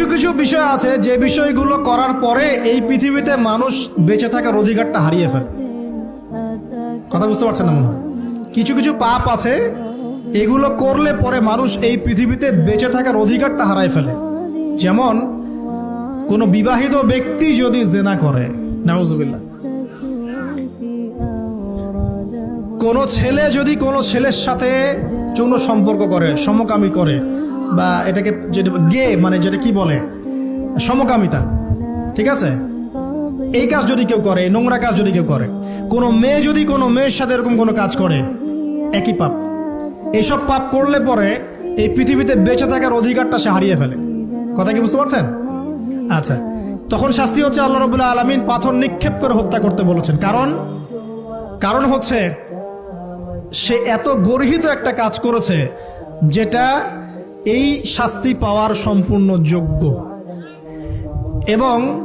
কিছু কিছু বিষয় আছে যে বিষয়গুলো করার পরে এই পৃথিবীতে মানুষ বেঁচে থাকার অধিকারটা হারিয়ে ফেলে। কথা বুঝতে পারছেন না মনে কিছু কিছু পাপ আছে, এগুলো করলে পরে মানুষ এই পৃথিবীতে বেঁচে থাকার অধিকারটা হারায় ফেলে। যেমন, কোনো বিবাহিত ব্যক্তি যদি জেনা করে, নাউজুবিল্লাহ। কোনো ছেলে যদি কোনো ছেলের সাথে যৌন সম্পর্ক করে, সমকামী করে বা এটাকে যেটা গে মানে যেটা কি বলে? সমকামিতা। ঠিক আছে? এই কাজ যদি কেউ করে, নোংরা কাজ যদি কেউ করে, কোনো মেয়ে যদি কোনো মেয়ের সাথে এরকম কোনো কাজ করে, একই পাপ। এইসব পাপ করলে পরে এই পৃথিবীতে বেঁচে থাকার অধিকারটা সে হারিয়ে ফেলে। কথা কি বুঝতে পারছেন? আচ্ছা। তখন শাস্তি হচ্ছে আল্লাহ রবুল্লাহ আলমিন পাথর নিক্ষেপ করে হত্যা করতে বলেছেন। কারণ? কারণ হচ্ছে সে এত গর্হিত একটা কাজ করেছে যেটা এই শাস্তি পাওয়ার সম্পূর্ণ যোগ্য। এবং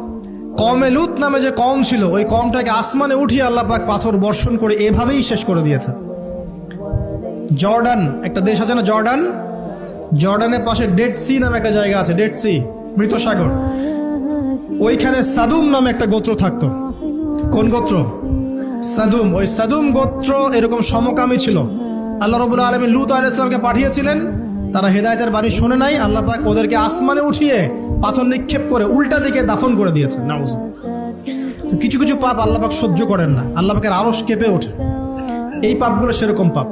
কমে লুত নামে যে কম ছিল, ওই কমটাকে আসমানে উঠিয়ে আল্লাহ পাক পাথর বর্ষণ করে এভাবেই শেষ করে দিয়েছে জর্ডান, একটা দেশ আছে না জর্ডান? জর্ডানের পাশে ডেড সি নামে একটা জায়গা আছে, ডেড সি মৃত সাগর ওইখানে সাদুম নামে একটা গোত্র থাকতো। কোন গোত্র? সাদুম। ওই সাদুম গোত্র এরকম সমকামী ছিল। আল্লাহ রবুল আলমী লুত আল ইসলামকে পাঠিয়েছিলেন। তারা হেদায়তের বাণী শুনে নাই, আল্লাহ পাক ওদেরকে আসমানে উঠিয়ে পাথর নিক্ষেপ করে উল্টা দিকে দাফন করে দিয়েছেন। নাউজ। তো কিছু কিছু পাপ আল্লাহ পাক সহ্য করেন না, আল্লাহ পাকের আরস কেঁপে ওঠে। এই পাপগুলো সেরকম পাপ।